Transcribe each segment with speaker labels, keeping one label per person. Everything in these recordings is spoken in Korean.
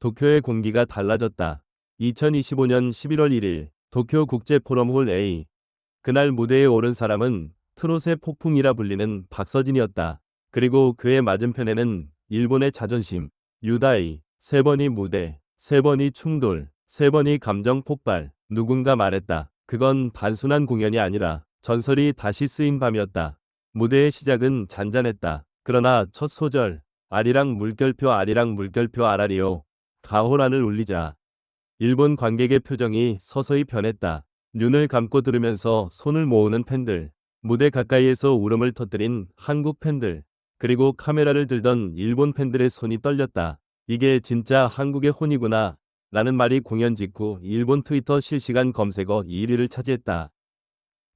Speaker 1: 도쿄의 공기가 달라졌다. 2025년 11월 1일 도쿄 국제 포럼 홀 A. 그날 무대에 오른 사람은 트롯의 폭풍이라 불리는 박서진이었다. 그리고 그의 맞은편에는 일본의 자존심, 유다이, 세 번이 무대, 세 번이 충돌, 세 번이 감정 폭발. 누군가 말했다. 그건 단순한 공연이 아니라 전설이 다시 쓰인 밤이었다. 무대의 시작은 잔잔했다. 그러나 첫 소절, 아리랑 물결표 아리랑 물결표 아라리요. 가호란을 울리자. 일본 관객의 표정이 서서히 변했다. 눈을 감고 들으면서 손을 모으는 팬들, 무대 가까이에서 울음을 터뜨린 한국 팬들, 그리고 카메라를 들던 일본 팬들의 손이 떨렸다. 이게 진짜 한국의 혼이구나. 라는 말이 공연 직후 일본 트위터 실시간 검색어 1위를 차지했다.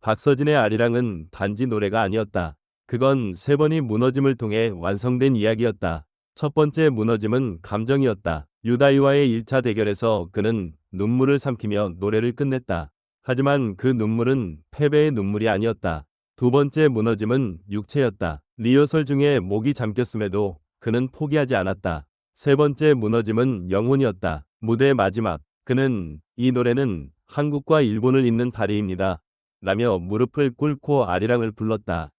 Speaker 1: 박서진의 아리랑은 단지 노래가 아니었다. 그건 세 번이 무너짐을 통해 완성된 이야기였다. 첫 번째 무너짐은 감정이었다. 유다이와의 1차 대결에서 그는 눈물을 삼키며 노래를 끝냈다. 하지만 그 눈물은 패배의 눈물이 아니었다. 두 번째 무너짐은 육체였다. 리허설 중에 목이 잠겼음에도 그는 포기하지 않았다. 세 번째 무너짐은 영혼이었다. 무대 마지막 그는 이 노래는 한국과 일본을 잇는 다리입니다. 라며 무릎을 꿇고 아리랑을 불렀다.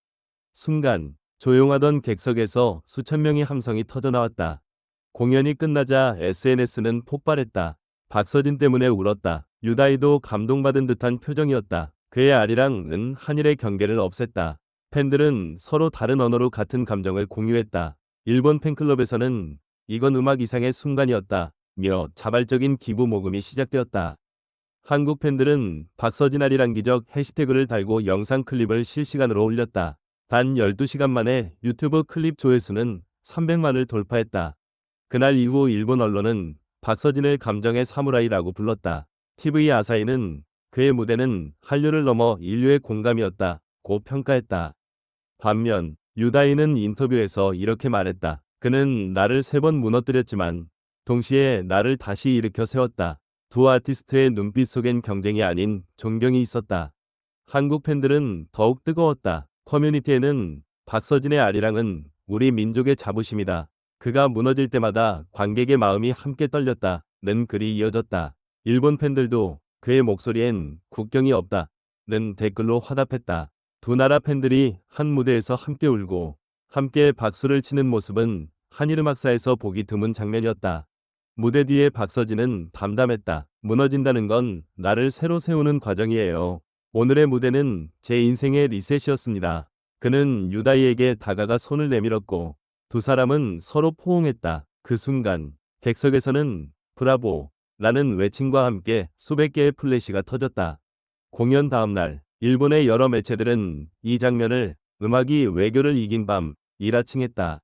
Speaker 1: 순간 조용하던 객석에서 수천 명의 함성이 터져나왔다. 공연이 끝나자 SNS는 폭발했다. 박서진 때문에 울었다. 유다이도 감동받은 듯한 표정이었다. 그의 아리랑은 한일의 경계를 없앴다. 팬들은 서로 다른 언어로 같은 감정을 공유했다. 일본 팬클럽에서는 이건 음악 이상의 순간이었다. 며 자발적인 기부 모금이 시작되었다. 한국 팬들은 박서진 아리랑 기적 해시태그를 달고 영상 클립을 실시간으로 올렸다. 단 12시간 만에 유튜브 클립 조회수는 300만을 돌파했다. 그날 이후 일본 언론은 박서진을 감정의 사무라이라고 불렀다. TV 아사히는 그의 무대는 한류를 넘어 인류의 공감이었다. 고 평가했다. 반면 유다이는 인터뷰에서 이렇게 말했다. 그는 나를 세 번 무너뜨렸지만 동시에 나를 다시 일으켜 세웠다. 두 아티스트의 눈빛 속엔 경쟁이 아닌 존경이 있었다. 한국 팬들은 더욱 뜨거웠다. 커뮤니티에는 박서진의 아리랑은 우리 민족의 자부심이다. 그가 무너질 때마다 관객의 마음이 함께 떨렸다. 는 글이 이어졌다. 일본 팬들도 그의 목소리엔 국경이 없다. 는 댓글로 화답했다. 두 나라 팬들이 한 무대에서 함께 울고 함께 박수를 치는 모습은 한일음악사에서 보기 드문 장면이었다. 무대 뒤에 박서진은 담담했다. 무너진다는 건 나를 새로 세우는 과정이에요. 오늘의 무대는 제 인생의 리셋이었습니다. 그는 유다이에게 다가가 손을 내밀었고 두 사람은 서로 포옹했다. 그 순간 객석에서는 브라보 라는 외침과 함께 수백 개의 플래시가 터졌다. 공연 다음 날 일본의 여러 매체들은 이 장면을 음악이 외교를 이긴 밤 이라 칭했다.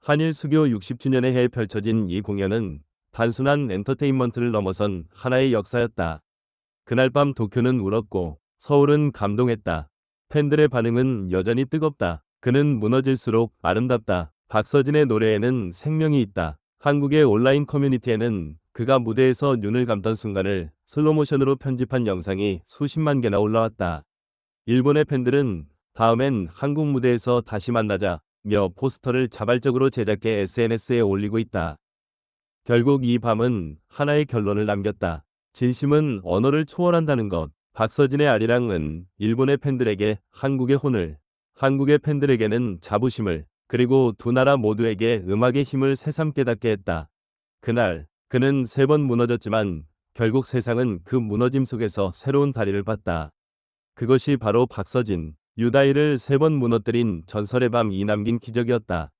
Speaker 1: 한일 수교 60주년에 해에 펼쳐진 이 공연은 단순한 엔터테인먼트를 넘어선 하나의 역사였다. 그날 밤 도쿄는 울었고 서울은 감동했다. 팬들의 반응은 여전히 뜨겁다. 그는 무너질수록 아름답다. 박서진의 노래에는 생명이 있다. 한국의 온라인 커뮤니티에는 그가 무대에서 눈을 감던 순간을 슬로모션으로 편집한 영상이 수십만 개나 올라왔다. 일본의 팬들은 다음엔 한국 무대에서 다시 만나자 며 포스터를 자발적으로 제작해 SNS에 올리고 있다. 결국 이 밤은 하나의 결론을 남겼다. 진심은 언어를 초월한다는 것. 박서진의 아리랑은 일본의 팬들에게 한국의 혼을, 한국의 팬들에게는 자부심을, 그리고 두 나라 모두에게 음악의 힘을 새삼 깨닫게 했다. 그날 그는 세 번 무너졌지만 결국 세상은 그 무너짐 속에서 새로운 다리를 봤다. 그것이 바로 박서진, 유다이를 세 번 무너뜨린 전설의 밤 이 남긴 기적이었다.